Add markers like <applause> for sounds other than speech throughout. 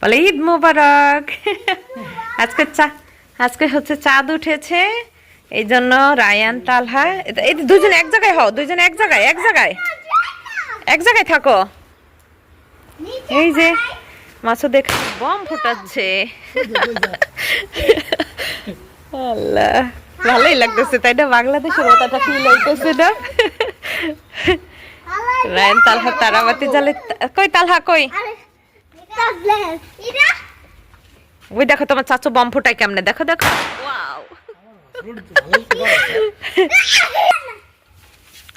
বলে ঈদ মোবারক। <laughs> আজকে চা আজকে হচ্ছে চাঁদ উঠেছে। এই জন্য রায়ান তালহা এই দুজন এক জায়গায় হও দুজন এক জায়গায় এক জায়গায়। এক জায়গায় থাকো। এই যে মাছও দেখে বম ফুটাচ্ছে। <laughs> আল্লাহ ভালোই লাগতেছে তাই না? বাংলাদেশের ওটাটা ফিল হইতেছে না? <laughs> রায়ান তালহা তারাবাতি জালে কই তালহা কই? ওই দেখো তোমার চাচু বম ফুটাই কেমনে? দেখো দেখো।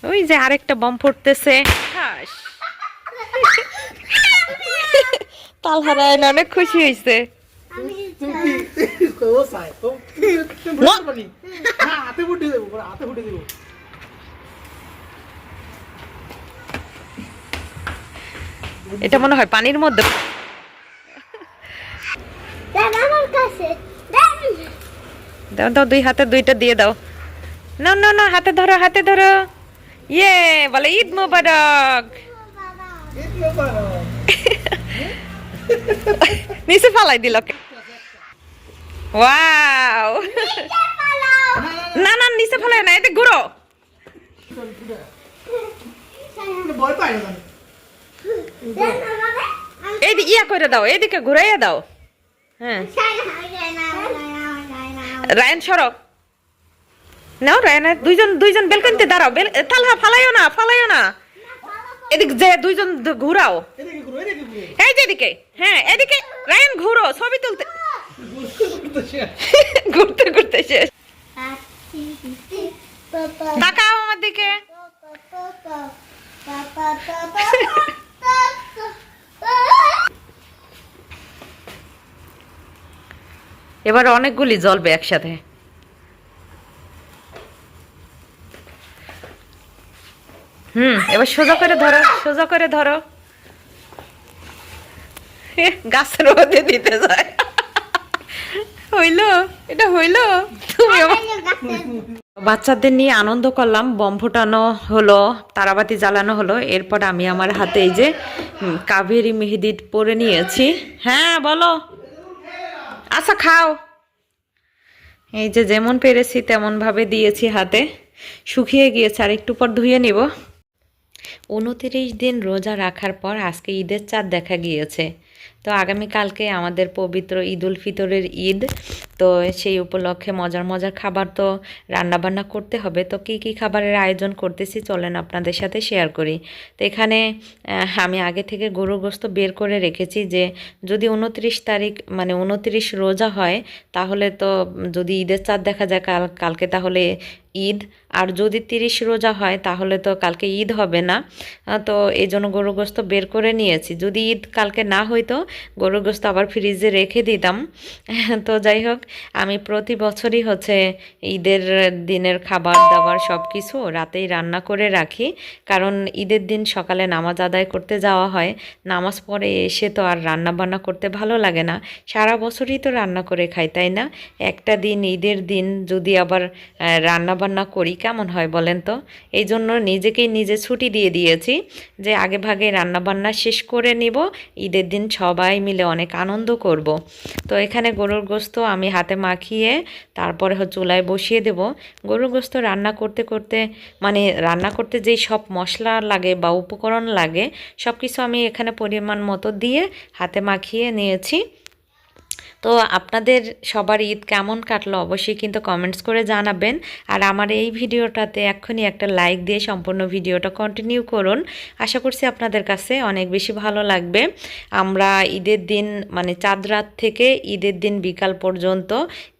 ওই যে আরেকটা বম ফুটতেছে। হাস তালহা রায়ান অনেক খুশি হয়েছে হাতে ফুটে দেবো হাতে ফুটে দেবো। এটা মনে হয় পানির মধ্যে দাও দাও দুই হাতে দুইটা দিয়ে দাও। না না না হাতে ধরো হাতে ধরো। ইয়ে বলে ঈদ মোবারক। নিচে ফালাই দিল। ওয়াও। না না নিচে ফালাই না এটা ঘুরো। এই ইয়া করে দাও এদিকে ঘুরাইয়া দাও। হ্যাঁ। রায়ন সরো। নাও রায়ন দুইজন দুইজন বেলকনিতে দাঁড়াও। বেল তালহা ফালাইও না ফালাইও না। এদিক যে দুইজন ঘুরাও। এই যে এদিকে। হ্যাঁ এদিকে রায়ন ঘুরো ছবি তুলতে। ঘুরতে ঘুরতে শেষ। তাকাও আমার দিকে। <laughs> এবার অনেকগুলি জ্বলবে একসাথে। হুম, এবার সোজা করে ধরো, সোজা করে ধরো। গাছের মধ্যে দিতে যায়। হইল, এটা হইল? তুমি বাচ্চাদের নিয়ে আনন্দ করলাম, বম ফোটানো হলো, তারাবাতি জ্বালানো হলো। এরপর আমি আমার হাতে এই যে কাবেরি মেহেদি পরে নিয়েছি। হ্যাঁ বলো। আচ্ছা খাও। এই যে যেমন পেরেছি, তেমনভাবে দিয়েছি হাতে। শুকিয়ে গিয়েছে, আর একটু পর ধুয়ে নেব। উনতিরিশ দিন রোজা রাখার পর আজকে ঈদের চাঁদ দেখা গিয়েছে। তো আগামীকালকে আমাদের পবিত্র ঈদ উল ফিতরের ঈদ। তো সেই উপলক্ষে মজার মজার খাবার তো রান্নাবান্না করতে হবে। তো কী কী খাবারের আয়োজন করতেছি চলেন আপনাদের সাথে শেয়ার করি। তো এখানে আমি আগে থেকে গরু গোস্ত বের করে রেখেছি যে, যদি উনত্রিশ তারিখ মানে উনত্রিশ রোজা হয়, তাহলে তো যদি ঈদের চাঁদ দেখা যায়, কাল, কালকে তাহলে ঈদ। আর যদি তিরিশ রোজা হয়, তাহলে তো কালকে ঈদ হবে না। তো এই জন্য গরু গোস্ত বের করে নিয়েছি। যদি ঈদ কালকে না হইতো গরু গোস্ত আবার ফ্রিজে রেখে দিতাম। তো যাই হোক, আমি প্রতি বছরই হচ্ছে ঈদের দিনের খাবার দাবার সব কিছু রাতেই রান্না করে রাখি। কারণ ঈদের দিন সকালে নামাজ আদায় করতে যাওয়া হয়। নামাজ পড়ে এসে তো আর রান্না বান্না করতে ভালো লাগে না। সারা বছরই তো রান্না করে খাই, তাই না? একটা দিন, ঈদের দিন যদি আবার রান্না বান্না করি কেমন হয় বলেন তো? এই জন্য নিজেকেই নিজে ছুটি দিয়ে দিয়েছি যে আগে ভাগে রান্না বান্না শেষ করে নিব। ঈদের দিন সবাই মিলে অনেক আনন্দ করব। তো এখানে গরুর গোস্ত আমি হাতে মাখিয়ে তারপরে হচ্ছে চুলায় বসিয়ে দেব। গরুর গোস্ত রান্না করতে করতে মানে রান্না করতে যেই সব মশলা লাগে বা উপকরণ লাগে সব কিছু আমি এখানে পরিমাণ মতো দিয়ে হাতে মাখিয়ে নিয়েছি। তো আপনাদের সবার ঈদ কেমন কাটলো অবশ্যই কিন্তু কমেন্টস করে জানাবেন। আর আমার এই ভিডিওটাতে এক্ষুনি একটা লাইক দিয়ে সম্পূর্ণ ভিডিওটা কন্টিনিউ করুন। আশা করছি আপনাদের কাছে অনেক বেশি ভালো লাগবে। আমরা ঈদের দিন মানে চাঁদ রাত থেকে ঈদের দিন বিকাল পর্যন্ত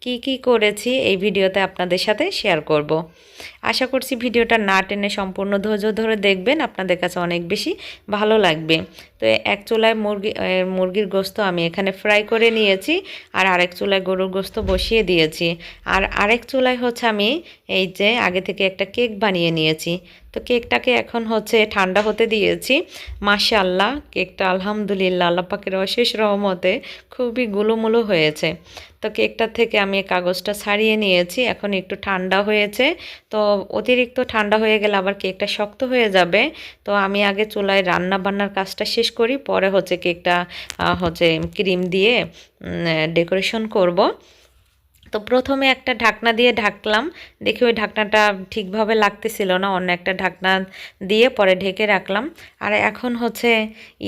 কি কি করেছি এই ভিডিওতে আপনাদের সাথে শেয়ার করব। আশা করছি ভিডিওটা না টেনে সম্পূর্ণ ধৈর্য ধরে দেখবেন, আপনাদের কাছে অনেক বেশি ভালো লাগবে। তো এক চুলায় মুরগি মুরগির গোস্ত আমি এখানে ফ্রাই করে নিয়েছি আর আরেক চুলায় গরুর গোস্ত বসিয়ে দিয়েছি। আর আরেক চুলায় হচ্ছে আমি এই যে আগে থেকে একটা কেক বানিয়ে নিয়েছি। তো কেকটাকে এখন হচ্ছে ঠান্ডা হতে দিয়েছি। মাশাআল্লাহ, কেকটা আলহামদুলিল্লাহ, আল্লাহ পাকের অশেষ রহমতে খুবই গুলোমুলো হয়েছে। তো কেকটার থেকে আমি কাগজটা ছাড়িয়ে নিয়েছি, এখন একটু ঠান্ডা হয়েছে। তো অতিরিক্ত ঠান্ডা হয়ে গেলে আবার কেকটা শক্ত হয়ে যাবে। তো আমি আগে চুলায় রান্না বান্নার কাজটা শেষ করি, পরে হচ্ছে কেকটা হচ্ছে ক্রিম দিয়ে ডেকোরেশন করব। তো প্রথমে একটা ঢাকনা দিয়ে ঢাকলাম। দেখি ওই ঢাকনাটা ঠিকভাবে লাগতেছিল না, অন্য একটা ঢাকনা দিয়ে পরে ঢেকে রাখলাম। আর এখন হচ্ছে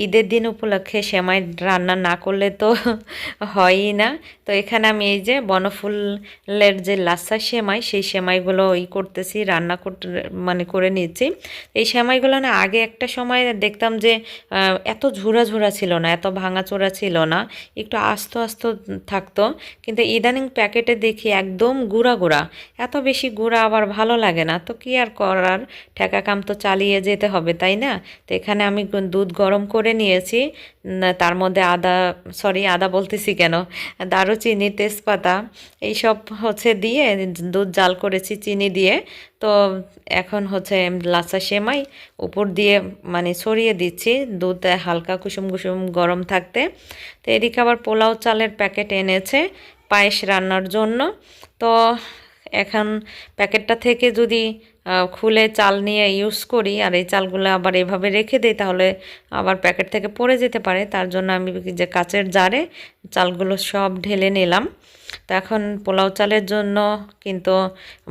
ঈদের দিন উপলক্ষে সেমাই রান্না না করলে তো <laughs> হয়ই না। তো এখানে আমি এই যে বনফুলের যে লাচ্ছা সেমাই, সেই সেমাইগুলো ই করতেছি, রান্না করতে মানে করে নিচ্ছি। এই সেমাইগুলো না আগে একটা সময় দেখতাম যে এত ঝুরা ঝুরা ছিল না, এত ভাঙাচোরা ছিল না, একটু আস্ত আস্ত থাকতো। কিন্তু ইদানিং প্যাকেটে দেখি একদম গুঁড়া গুঁড়া। এত বেশি গুঁড়া আবার ভালো লাগে না। তো কি আর করার? ঠেকা কাম তো চালিয়ে যেতে হবে, তাই না? তো এখানে আমি দুধ গরম করে নিয়েছি। তার মধ্যে আদা সরি আদা বলতেছি কেন? দারুচিনি, তেজপাতা, এইসব হচ্ছে দিয়ে দুধ জাল করেছি চিনি দিয়ে। তো এখন হচ্ছে লাচা সেমাই, উপর দিয়ে মানে ছড়িয়ে দিচ্ছি দুধ হালকা কুসুম কুসুম গরম থাকতে। তো এদিকে আবার পোলাও চালের প্যাকেট এনেছে। পায়েস রান্নার জন্য। তো এখন প্যাকেটটা থেকে যদি খুলে চাল নিয়ে ইউজ করি, আর এই চালগুলো আবার এভাবে রেখে দিই, তাহলে আবার প্যাকেট থেকে পড়ে যেতে পারে। তার জন্য আমি যে কাচের জারে চালগুলো সব ঢেলে নিলাম। তো এখন পোলাও চালের জন্য কিন্তু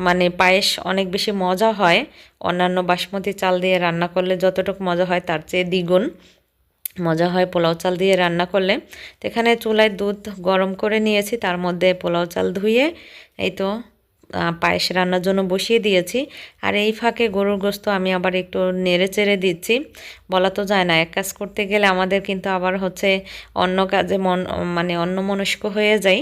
মানে পায়েস অনেক বেশি মজা হয়। অন্যান্য বাসমতি চাল দিয়ে রান্না করলে যতটুকু মজা হয়, তার চেয়ে দ্বিগুণ। মজা হয় পোলাও চাল দিয়ে রান্না করলে। এখানে চুলায় দুধ গরম করে নিয়েছি, তার মধ্যে পোলাও চাল ধুয়ে, এই তো পায়েস রান্নার জন্য বসিয়ে দিয়েছি। আর এই ফাঁকে গরুর গোস্ত আমি আবার একটু নেড়ে চেড়ে দিচ্ছি। বলা তো যায় না, এক কাজ করতে গেলে আমাদের কিন্তু আবার হচ্ছে অন্য কাজে মন মানে অন্য মনস্ক হয়ে যাই।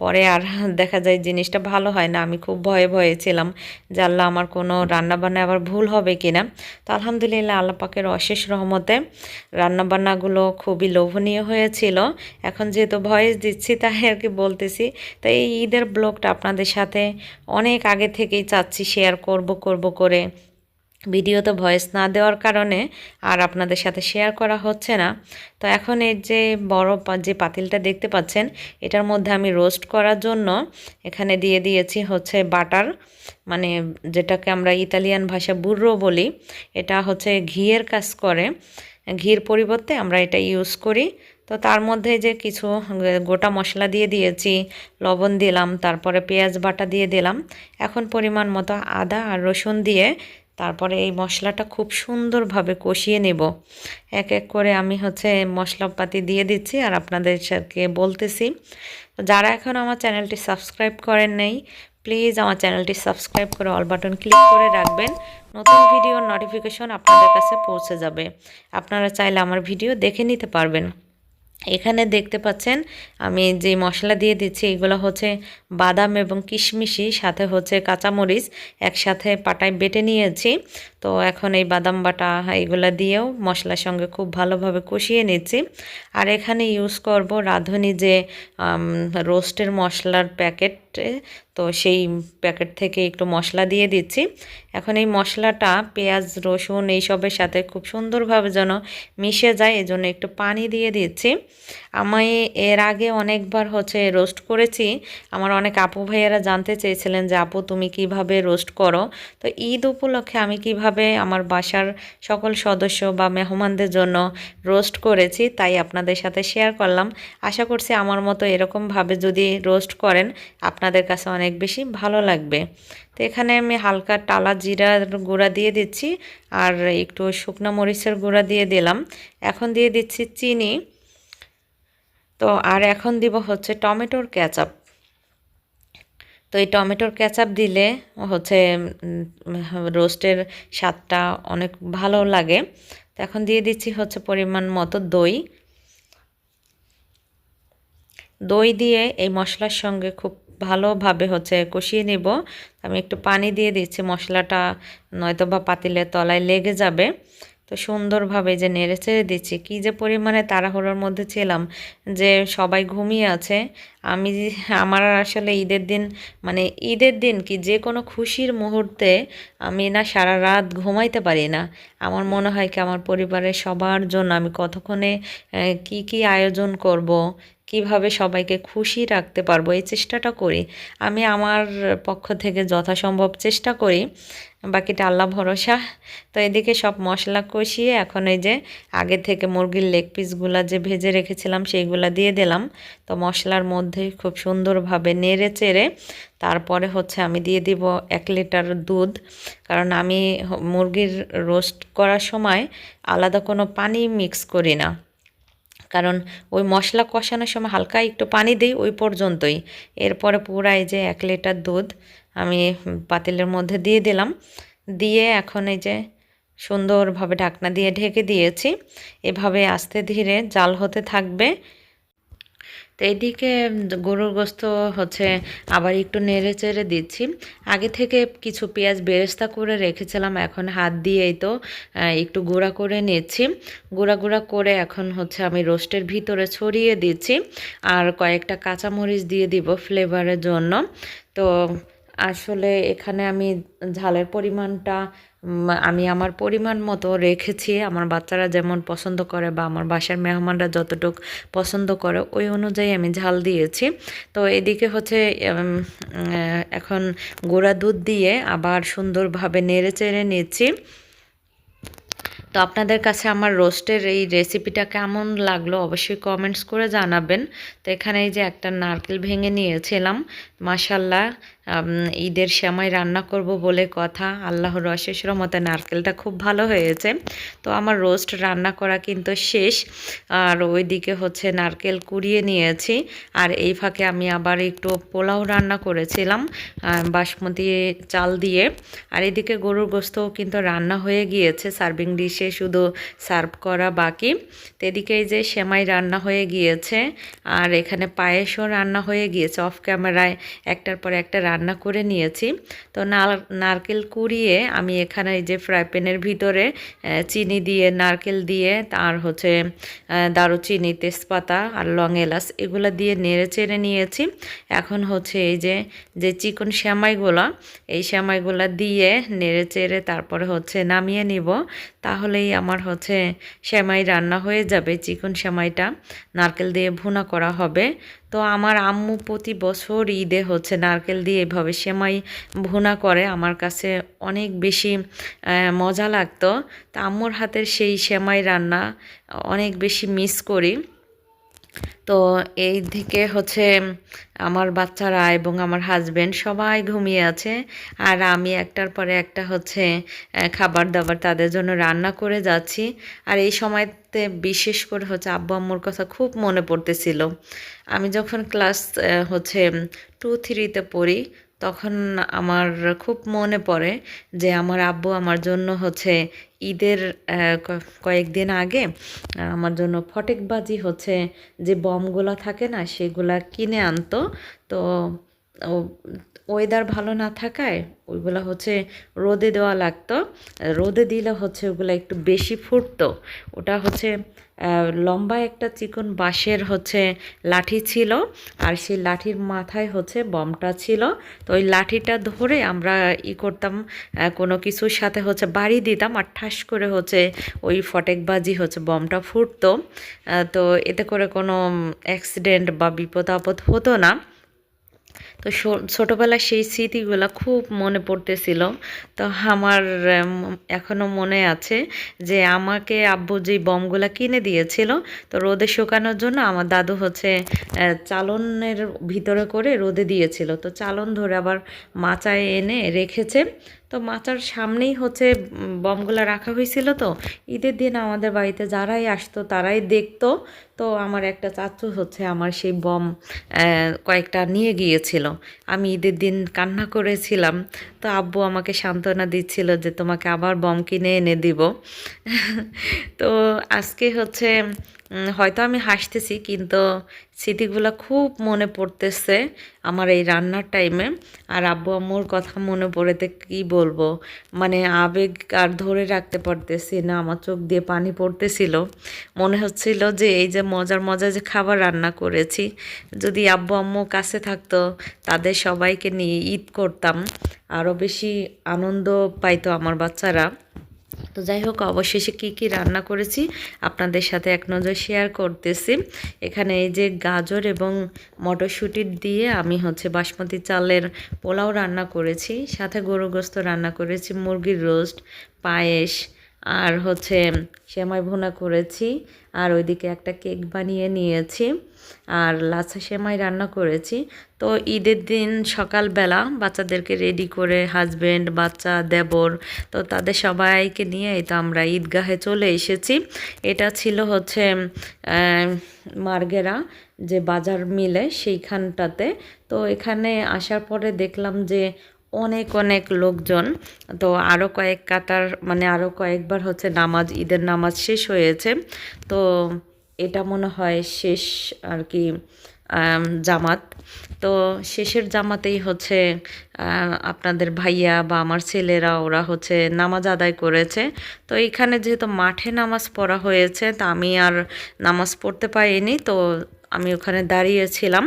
পরে আর দেখা যায় জিনিসটা ভালো হয় না, আমি খুব ভয়ে ভয়ে ছিলাম যে আল্লাহ আমার কোনো রান্নাবান্না আবার ভুল হবে কি না তো আলহামদুলিল্লাহ আল্লাহ পাকের অশেষ রহমতে রান্নাবান্নাগুলো খুবই লোভনীয় হয়েছিল। এখন যেহেতু ভয়েস দিচ্ছি, তাই আর কি বলতেছি। তো এই ঈদের ব্লগটা আপনাদের সাথে অনেক আগে থেকেই চাচ্ছি শেয়ার করব করব করে। ভিডিওতে ভয়েস না দেওয়ার কারণে আর আপনাদের সাথে শেয়ার করা হচ্ছে না। তো এখন এই যে বড় যে পাতিলটা দেখতে পাচ্ছেন, এটার মধ্যে আমি রোস্ট করার জন্য এখানে দিয়ে দিয়েছি হচ্ছে বাটার মানে যেটাকে আমরা ইতালিয়ান ভাষা বুর্রো বলি, এটা হচ্ছে ঘিয়ের কাজ করে। ঘির পরিবর্তে আমরা এটা ইউজ করি। তো তার মধ্যে যে কিছু গোটা মশলা দিয়ে দিয়েছি, লবণ দিলাম, তারপরে পেঁয়াজ বাটা দিয়ে দিলাম। এখন পরিমাণ মতো আদা আর রসুন দিয়ে তারপরে এই মশলাটা খুব সুন্দরভাবে কষিয়ে নেব। এক এক করে আমি হচ্ছে মশলাপাতি দিয়ে দিচ্ছি আর আপনাদের সাথে বলতেছি। যারা এখন আমার চ্যানেলটি সাবস্ক্রাইব করেন নাই, প্লিজ আমার চ্যানেলটি সাবস্ক্রাইব করে অল বাটন ক্লিক করে রাখবেন। নতুন ভিডিওর নোটিফিকেশন আপনাদের কাছে পৌঁছে যাবে। আপনারা চাইলে আমার ভিডিও দেখে নিতে পারবেন। এখানে দেখতে পাচ্ছেন, আমি যে মশলা দিয়ে দিচ্ছি, এগুলো হচ্ছে বাদাম এবং কিশমিশি, সাথে হচ্ছে কাঁচামরিচ একসাথে পাটায় বেটে নিয়েছি। তো এখন এই বাদাম বাটা এগুলো দিয়েও মশলার সঙ্গে খুব ভালোভাবে কষিয়ে নিচ্ছি। আর এখানে ইউজ করব রাঁধুনি যে রোস্টের মশলার প্যাকেট তো সেই প্যাকেট থেকে একটু মশলা দিয়ে দিচ্ছি। এখন এই মশলাটা, পেঁয়াজ, রসুন এইসবের সাথে খুব সুন্দরভাবে যেন মিশে যায়, এজন্য একটু পানি দিয়ে দিচ্ছি। আমি এর আগে অনেকবার হচ্ছে রোস্ট করেছি। আমার অনেক আপু ভাইয়েরা জানতে চেয়েছিলেন যে, আপু, তুমি কীভাবে রোস্ট করো? তো ঈদ উপলক্ষে আমি কীভাবে আমার বাসার সকল সদস্য বা মেহমানদের জন্য রোস্ট করেছি, তাই আপনাদের সাথে শেয়ার করলাম। আশা করছি আমার মতো এরকমভাবে যদি রোস্ট করেন আপনাদের কাছে অনেক বেশি ভালো লাগবে। তো এখানে আমি হালকা টালা জিরার গুঁড়া দিয়ে দিচ্ছি আর একটু শুকনো মরিচের গুঁড়া দিয়ে দিলাম। এখন দিয়ে দিচ্ছি চিনি। তো আর এখন দিব হচ্ছে টমেটোর ক্যাচাপ তো এই টমেটোর ক্যাচাপ দিলে হচ্ছে রোস্টের স্বাদটা অনেক ভালো লাগে। তো এখন দিয়ে দিচ্ছি হচ্ছে পরিমাণ মতো দই। দই দিয়ে এই মশলার সঙ্গে খুব ভালোভাবে হচ্ছে কষিয়ে নিব। আমি একটু পানি দিয়ে দিচ্ছি, মশলাটা নয়তো বা পাতিলের তলায় লেগে যাবে। তো সুন্দরভাবে যে নেড়ে চেড়ে দিচ্ছি, কী যে পরিমাণে তাড়াহুড়োর মধ্যে ছিলাম যে সবাই ঘুমিয়ে আছে। আমি আমার আসলে ঈদের দিন মানে ঈদের দিন কি যে কোনো খুশির মুহূর্তে আমি না সারা রাত ঘুমাইতে পারি না। আমার মনে হয় কি, আমার পরিবারের সবার জন্য আমি কতক্ষণে কি কি আয়োজন করব কীভাবে সবাইকে খুশি রাখতে পারব, এই চেষ্টাটা করি। আমি আমার পক্ষ থেকে যথাসম্ভব চেষ্টা করি, বাকিটা আল্লাহ ভরসা। তো এদিকে সব মশলা কষিয়ে এখন এই যে আগে থেকে মুরগির লেগ পিসগুলো যে ভেজে রেখেছিলাম সেইগুলা দিয়ে দিলাম। তো মশলার মধ্যে খুব সুন্দরভাবে নেড়ে চেড়ে তারপরে হচ্ছে আমি দিয়ে দিব এক লিটার দুধ। কারণ আমি মুরগির রোস্ট করার সময় আলাদা কোনো পানি মিক্স করি না। কারণ ওই মশলা কষানোর সময় হালকা একটু পানি দিই ওই পর্যন্তই। এরপরে পুরো এই যে এক লিটার দুধ আমি পাতিলের মধ্যে দিয়ে দিলাম। দিয়ে এখন এই যে সুন্দরভাবে ঢাকনা দিয়ে ঢেকে দিয়েছি। এভাবে আস্তে ধীরে জাল হতে থাকবে। তো এদিকে গরুর গোস্ত হচ্ছে আবার একটু নেড়ে চেড়ে দিচ্ছি। আগে থেকে কিছু পেঁয়াজ বেরেস্তা করে রেখেছিলাম, এখন হাত দিয়েই তো একটু গুঁড়া করে নিচ্ছি। গুঁড়া গুঁড়া করে এখন হচ্ছে আমি রোস্টের ভিতরে ছড়িয়ে দিচ্ছি আর কয়েকটা কাঁচামরিচ দিয়ে দিব ফ্লেভারের জন্য। তো আসলে এখানে আমি ঝালের পরিমাণটা আমি আমার পরিমাণ মতো রেখেছি, আমার বাচ্চারা যেমন পছন্দ করে বা আমার বাসার মেহমানরা যতটুকু পছন্দ করে, ওই অনুযায়ী আমি ঝাল দিয়েছি। তো এদিকে হচ্ছে এখন গোড়া দুধ দিয়ে আবার সুন্দরভাবে নেড়ে চেড়ে নিচ্ছি। তো আপনাদের কাছে আমার রোস্টের এই রেসিপিটা কেমন লাগল অবশ্যই কমেন্টস করে জানাবেন। তো এখানে এই যে একটা নারকেল ভেঙে নিয়েছিলাম মাসাল্লাহ ঈদের সময় রান্না করব বলে কথা। আল্লাহর অশেষ রহমতে নারকেলটা খুব ভালো হয়েছে। তো আমার রোস্ট রান্না করা কিন্তু শেষ। আর ওইদিকে হচ্ছে নারকেল কুড়িয়ে নিয়েছি। আর এই ফাঁকে আমি আবার একটু পোলাও রান্না করেছিলাম বাসমতি চাল দিয়ে। আর এদিকে গরুর গোস্তও কিন্তু রান্না হয়ে গিয়েছে। সার্ভিং ডিশে শুধু সার্ভ করা বাকি। তো এদিকে এই যে সেমাই রান্না হয়ে গিয়েছে। আর এখানে পায়েসও রান্না হয়ে গিয়েছে অফ ক্যামেরায়। একটার পর একটা রান্না করে নিয়েছি। তো নার- নারকেল কুড়িয়ে আমি এখানে এই যে ফ্রাই প্যানের ভিতরে চিনি দিয়ে, নারকেল দিয়ে, তার হচ্ছে দারুচিনি, তেজপাতা আর লং এলাচ এগুলো দিয়ে নেড়ে চেড়ে নিয়েছি। এখন হচ্ছে এই যে যে চিকন শ্যামাইগুলো, এই শ্যামাইগুলো দিয়ে নেড়ে চেড়ে তারপরে হচ্ছে নামিয়ে নিব। তাহলেই আমার হচ্ছে শ্যামাই রান্না হয়ে যাবে, চিকন শ্যামাইটা। নারকেল দিয়ে ভুনা করা হবে। তো আমার আম্মু প্রতি বছর ঈদে হচ্ছে নারকেল দিয়ে এভাবে সেমাই ভুনা করে আমার কাছে অনেক বেশি মজা লাগতো। তা আম্মুর হাতের সেই সেমাই রান্না অনেক বেশি মিস করি। তো এই থেকে হচ্ছে আমার বাচ্চারা এবং আমার হাজব্যান্ড সবাই ঘুমিয়ে আছে। আর আমি একটার পরে একটা হচ্ছে খাবার দাবার তাদের জন্য রান্না করে যাচ্ছি। আর এই সময়তে বিশেষ করে হচ্ছে আব্বু আম্মুর কথা খুব মনে পড়তেছিল। আমি যখন ক্লাস হচ্ছে টু থ্রিতে পড়ি তখন আমার খুব মনে পড়ে যে আমার আব্বু আমার জন্য হচ্ছে ঈদের কয়েকদিন আগে আমার জন্য ফটেকবাজি হচ্ছে যে বমগুলা থাকে না সেগুলা কিনে আনতো। তো ওয়েদার ভালো না থাকায় ওইগুলো হচ্ছে রোদে দেওয়া লাগতো। রোদে দিলে হচ্ছে ওগুলো একটু বেশি ফুটতো। ওটা হচ্ছে লম্বা একটা চিকন বাঁশের হচ্ছে লাঠি ছিল আর সেই লাঠির মাথায় হচ্ছে বমটা ছিল। তো ওই লাঠিটা ধরে আমরা ই করতাম কোনো কিছুর সাথে হচ্ছে বাড়ি দিতাম আর ঠাস করে হচ্ছে ওই ফটেকবাজি হচ্ছে বমটা ফুটতো। তো এতে করে কোনো অ্যাক্সিডেন্ট বা বিপদ আপদ হতো না। তো ছোটোবেলার সেই স্মৃতিগুলো খুব মনে পড়তেছিল। তো আমার এখনও এখনও মনে আছে যে আমাকে আব্বু যে বমগুলা কিনে দিয়েছিল, তো রোদে শুকানোর জন্য আমার দাদু হচ্ছে চালনের ভিতরে করে রোদে দিয়েছিল। তো চালন ধরে আবার মাচায় এনে রেখেছে। তো মাচার সামনেই হচ্ছে বমগুলা রাখা হয়েছিল তো। ঈদের দিন আমাদের বাড়িতে যারাই আসতো তারাই দেখতো। তো আমার একটা চাচু হচ্ছে আমার সেই বম কয়েকটা নিয়ে গিয়েছিল। আমি ঈদের দিন কান্না করেছিলাম। তো আব্বু আমাকে সান্ত্বনা দিচ্ছিল যে তোমাকে আবার বম কিনে এনে দিব। <laughs> তো আজকে হচ্ছে হয়তো আমি হাসতেছি, কিন্তু স্মৃতিগুলো খুব মনে পড়তেছে আমার এই রান্নার টাইমে আর আব্বু আম্মুর কথা মনে পড়েতে কি বলব? মানে আবেগ আর ধরে রাখতে পারতেছি না, আমার চোখ দিয়ে পানি পড়তেছিল। মনে হচ্ছিল যে এই যে মজার মজার যে খাবার রান্না করেছি, যদি আব্বু আম্মু কাছে থাকতো, তাদের সবাইকে নিয়ে ঈদ করতাম। আরও বেশি আনন্দ পাইতো আমার বাচ্চারা। তো যাই হোক, অবশেষে কি কি রান্না করেছি আপনাদের সাথে এক নজর শেয়ার করতেছি। এখানে এই যে গাজর এবং মটরশুঁটি দিয়ে আমি হচ্ছে বাসমতি চালের পোলাও রান্না করেছি, সাথে গরুগ্রস্ত রান্না করেছি, মুরগির রোস্ট, পায়েস, আর হচ্ছে সেমাই ভুনা করেছি আর ওইদিকে একটা কেক বানিয়ে নিয়েছি আর লাচ্ছা সেমাই রান্না করেছি। তো ঈদের দিন সকালবেলা বাচ্চাদেরকে রেডি করে হাজবেন্ড বাচ্চা, দেবর, তো তাদের সবাইকে নিয়ে এই তো আমরা ঈদগাহে চলে এসেছি। এটা ছিল হচ্ছে মার্গেরা যে বাজার মিলে সেইখানটাতে। তো এখানে আসার পরে দেখলাম যে অনেক অনেক লোকজন। তো আরও কয়েক কাতার মানে আরও কয়েকবার হচ্ছে নামাজ, ঈদের নামাজ শেষ হয়েছে। তো এটা মনে হয় শেষ আর কি জামাত। তো শেষের জামাতেই হচ্ছে আপনাদের ভাইয়া বা আমার ছেলেরা ওরা হচ্ছে নামাজ আদায় করেছে। তো এইখানে যেহেতু মাঠে নামাজ পড়া হয়েছে, তা আমি আর নামাজ পড়তে পারিনি, তো আমি ওখানে দাঁড়িয়েছিলাম।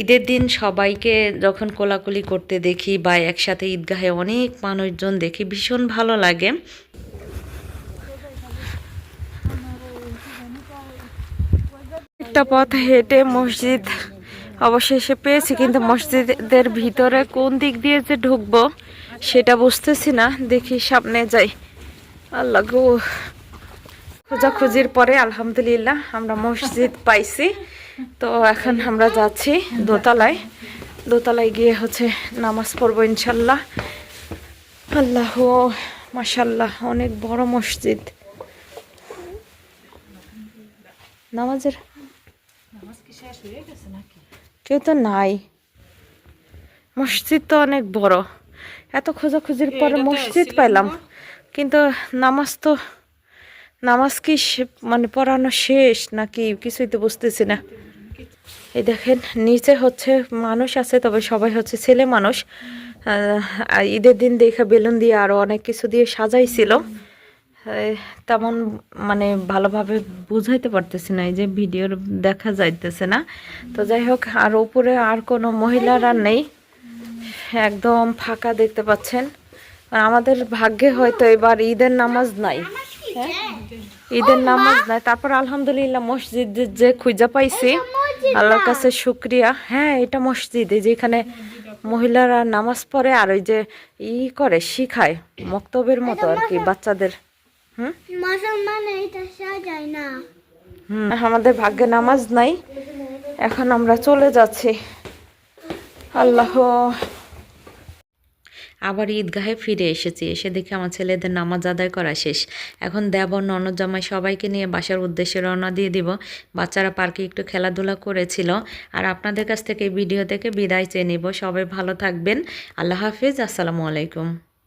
ঈদের দিন সবাইকে যখন কোলাকুলি করতে দেখি বা একসাথে ঈদগাহে অনেক মানুষজন দেখি, ভীষণ ভালো লাগে। একটা পথ হেঁটে মসজিদ অবশেষে পেয়েছি, কিন্তু মসজিদের ভিতরে কোন দিক দিয়ে যে ঢুকবো সেটা বুঝতেছি না। দেখি সামনে যাই। আল্লাহ গো। খোঁজাখুঁজির পরে আলহামদুলিল্লাহ আমরা মসজিদ পাইছি। তো এখন আমরা যাচ্ছি দোতলায়। দোতলায় গিয়ে হচ্ছে নামাজ পড়ব ইনশাল্লাহ। আল্লাহ মাশাল্লাহ অনেক বড় মসজিদ। নামাজের কেউ তো নাই। মসজিদ তো অনেক বড়। এত খোঁজাখুঁজির পরে মসজিদ পাইলাম। কিন্তু নামাজ তো নামাজ কি মানে পড়ানো শেষ নাকি কিছুই তো বুঝতেছি না? এই দেখেন, নিচে হচ্ছে মানুষ আছে, তবে সবাই হচ্ছে ছেলে মানুষ। ঈদের দিন দেখে বেলুন দিয়ে আরও অনেক কিছু দিয়ে সাজাইছিল। তেমন মানে ভালোভাবে বুঝাইতে পারতেছি না, এই যে ভিডিওর দেখা যাইতেছে না। তো যাই হোক, আর উপরে আর কোনো মহিলারা নেই। একদম ফাঁকা দেখতে পাচ্ছেন। আমাদের ভাগ্যে হয়তো এবার ঈদের নামাজ নাই? ঈদের নামাজ নাই তারপর আলহামদুলিল্লাহ মসজিদ যে- খুঁজা পাইছি। আল্লাহর কাছে শুক্রিয়া। হ্যাঁ এটা মসজিদ এই যে এখানে মহিলারা নামাজ পড়ে আর ওই যে ই করে শিখায় মক্তবের মতো আর কি বাচ্চাদের। হুম? হুম, আমাদের ভাগ্যে নামাজ নাই। এখন আমরা চলে যাচ্ছি। আল্লাহ। আবার ঈদগাহে ফিরে এসেছি। এসে দেখে আমার ছেলেদের নামাজ আদায় করা শেষ। এখন দেবর ননদ জামাই সবাইকে নিয়ে বাসার উদ্দেশ্যে রওনা দিয়ে দিব। বাচ্চারা পার্কে একটু খেলাধুলা করেছিল। আর আপনাদের কাছ থেকে ভিডিও থেকে বিদায় চেয়ে নিব। সবাই ভালো থাকবেন। আল্লাহ হাফিজ। আসসালামু আলাইকুম।